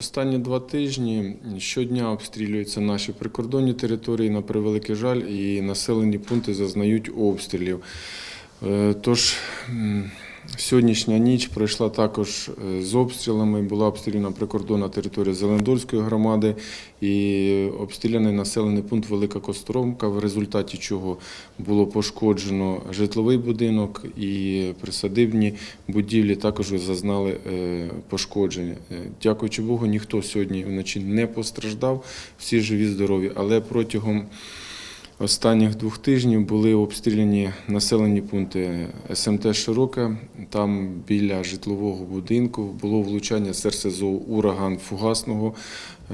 Останні два тижні щодня обстрілюються наші прикордонні території, на превеликий жаль, і населені пункти зазнають обстрілів. Е, Тож сьогоднішня ніч пройшла також е, з обстрілами. Була обстріляна прикордонна територія Зелендольської громади і обстріляний населений пункт Велика Костромка, в результаті чого було пошкоджено житловий будинок і присадибні будівлі також зазнали е, пошкодження. Е, Дякуючи Богу, ніхто сьогодні вночі не постраждав, всі живі, здорові, але протягом Останніх двох тижнів були обстріляні населені пункти СМТ Широке. Там біля житлового будинку було влучання СРСЗО ураган фугасного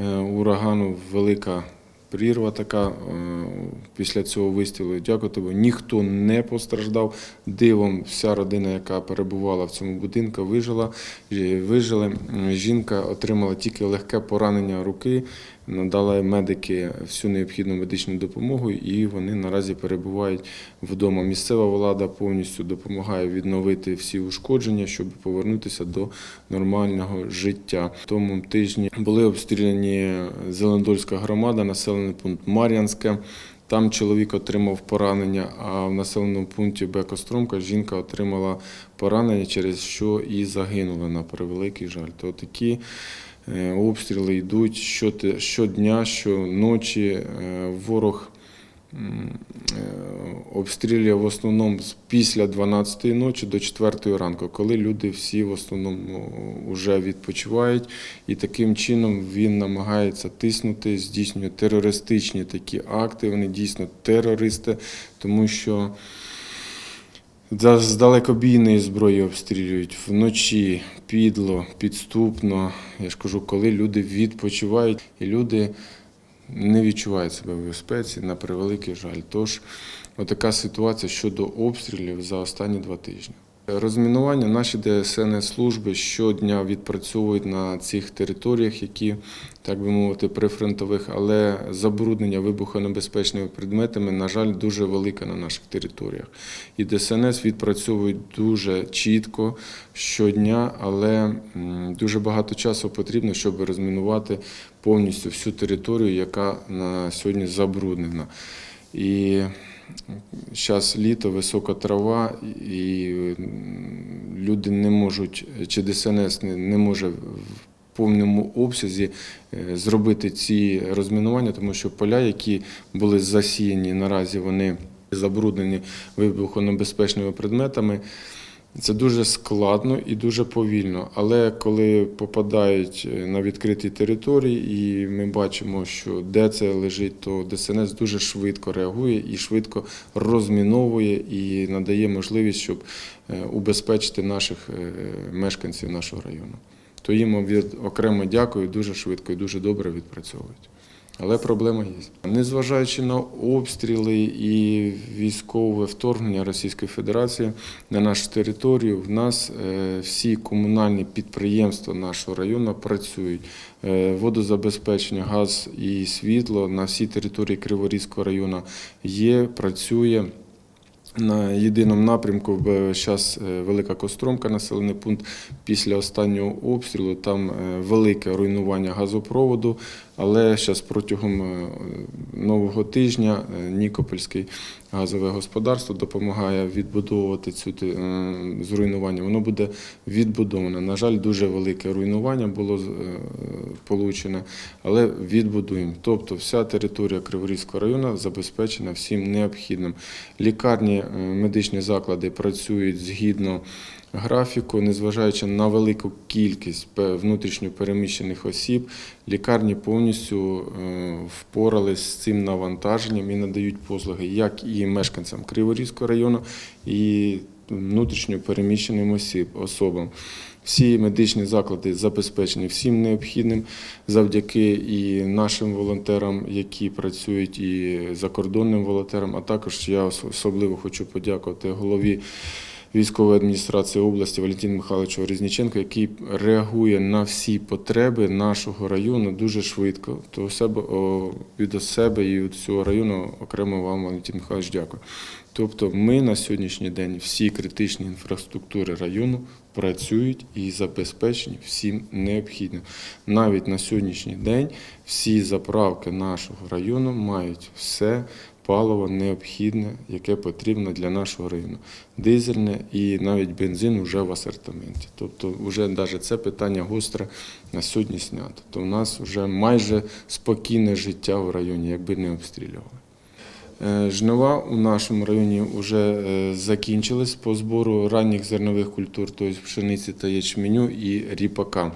е, урагану. Велика прірва така е, після цього вистрілу. Дякую тобі. Ніхто не постраждав. Дивом вся родина, яка перебувала в цьому будинку, вижила. Е, Вижили. Жінка отримала тільки легке поранення руки. Надали медики всю необхідну медичну допомогу, і вони наразі перебувають вдома. Місцева влада повністю допомагає відновити всі ушкодження, щоб повернутися до нормального життя. В тому тижні були обстріляні Зелендольська громада, населений пункт Мар'янське. Там чоловік отримав поранення, а в населеному пункті Бекостромка жінка отримала поранення, через що і загинула на превеликий жаль. То такі Обстріли йдуть щодня, щоночі. Е, Ворог е, обстрілює в основному після 12-ї ночі до 4-ї ранку, коли люди всі в основному вже відпочивають. І таким чином він намагається тиснути, здійснює терористичні такі акти. Вони дійсно терористи, тому що з далекобійної зброї обстрілюють вночі, підло, підступно. Я ж кажу, коли люди відпочивають, і люди не відчувають себе в безпеці, на превеликий жаль. Тож, отака ситуація щодо обстрілів за останні два тижні. Розмінування наші ДСНС служби щодня відпрацьовують на цих територіях, які, так би мовити, прифронтових, але забруднення вибухонебезпечними предметами, на жаль, дуже велике на наших територіях. І ДСНС відпрацьовують дуже чітко щодня, але дуже багато часу потрібно, щоб розмінувати повністю всю територію, яка на сьогодні забруднена. І зараз літо, висока трава, і люди не можуть, чи ДСНС не, може в повному обсязі е, зробити ці розмінування, тому що поля, які були засіяні наразі, вони забруднені вибухонебезпечними предметами. Це дуже складно і дуже повільно. Але коли попадають е, на відкриті території, і ми бачимо, що де це лежить, то ДСНС дуже швидко реагує і швидко розміновує і надає можливість, щоб е, убезпечити наших е, мешканців нашого району. То їм окремо дякую, дуже швидко і дуже добре відпрацьовують. Але проблема є. Незважаючи на обстріли і військове вторгнення Російської Федерації на нашу територію, в нас е, всі комунальні підприємства нашого району працюють. Е, Водозабезпечення, газ і світло на всій території Криворізького району є, працює. На єдиному напрямку зараз Велика Костромка, населений пункт після останнього обстрілу. Там е, велике руйнування газопроводу, але зараз протягом е, нового тижня е, Нікопольське газове господарство допомагає відбудовувати цю е, зруйнування. Воно буде відбудоване. На жаль, дуже велике руйнування було е, получене, але відбудуємо. Тобто вся територія Криворізького району забезпечена всім необхідним. Лікарні, е, медичні заклади працюють згідно графіку, незважаючи на велику кількість внутрішньо переміщених осіб, лікарні повністю е, впорались з цим навантаженням і надають послуги як і мешканцям Криворізького району, і внутрішньо переміщеним осіб, особам. Всі медичні заклади забезпечені всім необхідним завдяки і нашим волонтерам, які працюють, і закордонним волонтерам. А також я особливо хочу подякувати голові військової адміністрації області Валентин Михайловичу Резніченко, який реагує на всі потреби нашого району дуже швидко. То себе від себе і від всього району окремо вам, Валентин Михайлович, дякую. Тобто, ми на сьогоднішній день всі критичні інфраструктури району працюють і забезпечені всім необхідним. Навіть на сьогоднішній день всі заправки нашого району мають все паливо необхідне, яке потрібно для нашого району. Дизельне і навіть бензин вже в асортименті. Тобто, вже навіть це питання гостре на сьогодні знято. То в нас вже майже спокійне життя в районі, якби не обстрілювали. Е, Жнива у нашому районі вже е, закінчились по збору ранніх зернових культур, тобто пшениці та ячменю і ріпака.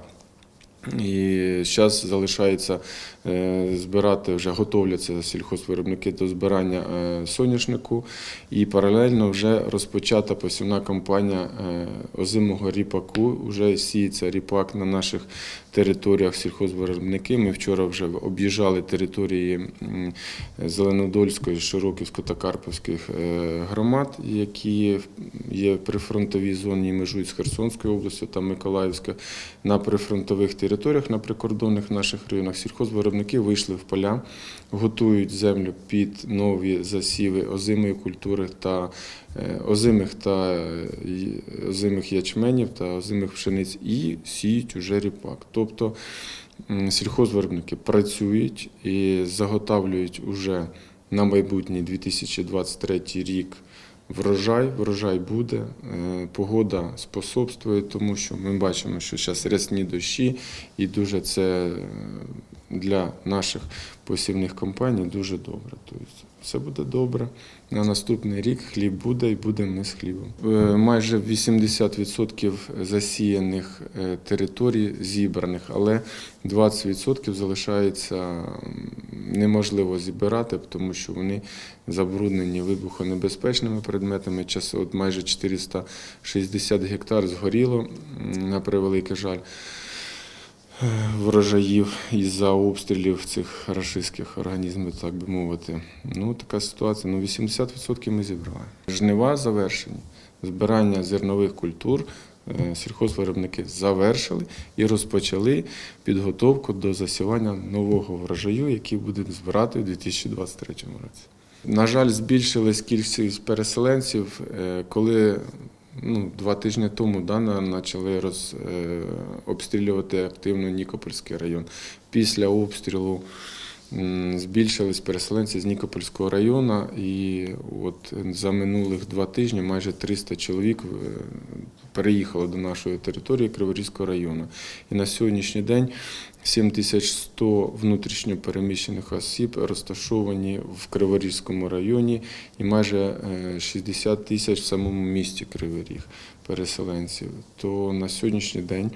І зараз залишається е, збирати, вже готовляться сільхозвиробники до збирання е, соняшнику, і паралельно вже розпочата посівна кампанія е, озимого ріпаку. Вже сіється ріпак на наших територіях сільхозвиробники. Ми вчора вже об'їжджали території Зеленодольської, Широківської та Карпівських громад, які є при фронтовій зоні і межують з Херсонською областю та Миколаївською. На прифронтових територіях, на прикордонних наших районах сільхозвиробники вийшли в поля, готують землю під нові засіви озимої культури та е, озимих та е, озимих ячменів та озимих пшениць і сіють уже ріпак. Тобто сільхозвиробники працюють і заготавлюють уже на майбутній 2023 рік врожай. Врожай буде. Е, Погода способствує тому, що ми бачимо, що зараз рясні дощі, і дуже це для наших посівних компаній дуже добре. Тобто все буде добре. На наступний рік хліб буде і будемо ми з хлібом. Е, Майже 80% засіяних е, територій зібраних, але 20% залишається неможливо зібрати, тому що вони забруднені вибухонебезпечними предметами. От майже 460 гектар згоріло, на превеликий жаль врожаїв із-за обстрілів цих рашистських організмів, так би мовити. Ну, така ситуація. Ну, 80% ми зібрали. Жнива завершені. Збирання зернових культур е, сільхозвиробники завершили і розпочали підготовку до засівання нового врожаю, який будемо збирати у 2023 році. На жаль, збільшилась кількість переселенців, е, коли ну, два тижні тому да, почали роз, е, обстрілювати активно Нікопольський район. Після обстрілу збільшились переселенці з Нікопольського району, і от за минулих два тижні майже 300 чоловік е, переїхало до нашої території Криворізького району. І на сьогоднішній день 7100 внутрішньо переміщених осіб розташовані в Криворізькому районі і майже е, 60 тисяч в самому місті Кривий переселенців. То на сьогоднішній день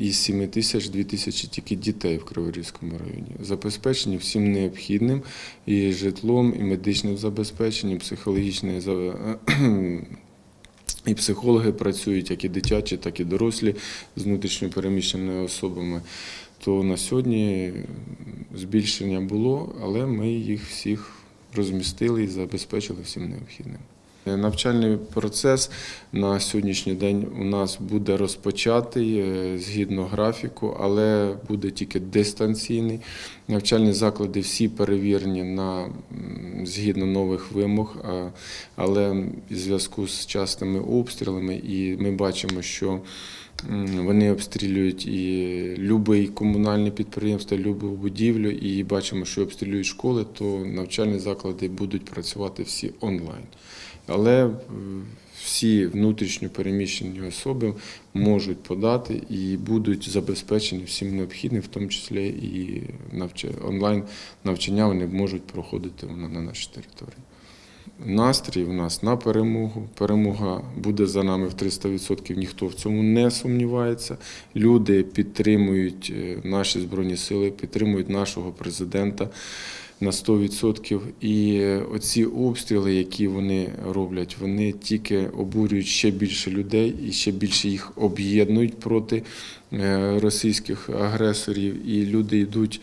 із 7 тисяч 2 тисячі тільки дітей в Криворізькому районі. Забезпечені всім необхідним і житлом, і медичним забезпеченням, психологічним за- і психологи працюють, як і дитячі, так і дорослі з внутрішньо переміщеними особами. То на сьогодні збільшення було, але ми їх всіх розмістили і забезпечили всім необхідним. Навчальний процес на сьогоднішній день у нас буде розпочатий е, згідно графіку, але буде тільки дистанційний. Навчальні заклади всі перевірені на згідно нових вимог, але в зв'язку з частими обстрілами, і ми бачимо, що вони обстрілюють і будь-яке комунальне підприємство, будь-яку будівлю, і бачимо, що обстрілюють школи, то навчальні заклади будуть працювати всі онлайн. Але всі внутрішньо переміщені особи можуть подати і будуть забезпечені всім необхідним, в тому числі і онлайн навчання вони можуть проходити на на нашій території. Настрій у нас на перемогу. Перемога буде за нами в 300%, ніхто в цьому не сумнівається. Люди підтримують е, наші збройні сили, підтримують нашого президента. На 100%. І оці обстріли, які вони роблять, вони тільки обурюють ще більше людей і ще більше їх об'єднують проти е, російських агресорів. І люди йдуть,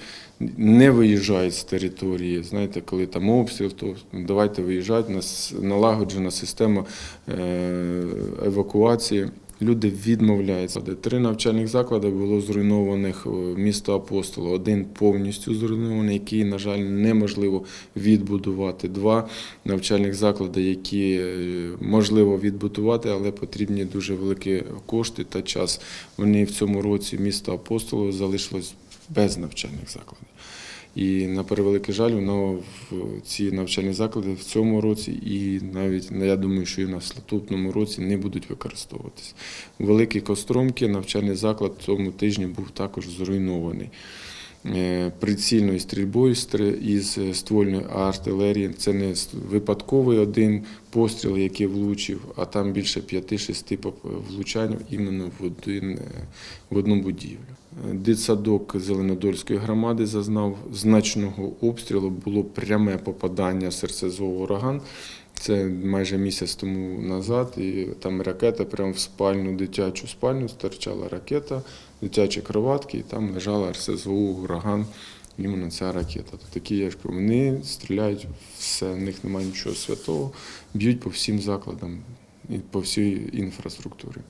не виїжджають з території. Знаєте, коли там обстріл, то давайте виїжджати. У нас налагоджена система е, евакуації. Люди відмовляються. Три навчальних заклади було зруйнованих в місто Апостоло. Один повністю зруйнований, який, на жаль, неможливо відбудувати. Два навчальних заклади, які е, можливо відбудувати, але потрібні дуже великі кошти та час. Вони в цьому році місто Апостоло залишилось без навчальних закладів. І на превеликий жаль, воно в ці навчальні заклади в цьому році, і навіть ну, я думаю, що і в наступному році не будуть використовуватися. Великі Костромки навчальний заклад цьому тижні був також зруйнований. Е, Прицільною стрільбою із ствольної артилерії. Це не випадковий один постріл, який влучив, а там більше 5-6 поп- влучань іменно в, один, е, в одну будівлю. Дитсадок Зеленодольської громади зазнав значного обстрілу. Було пряме попадання в серцезовий ураган. Це майже місяць тому назад, і там ракета прямо в спальню, дитячу спальню стирчала ракета, дитячі кроватки, і там лежала РСЗО, ураган, іменно ця ракета. То такі я ж вони стріляють все, в них немає нічого святого, б'ють по всім закладам і по всій інфраструктурі.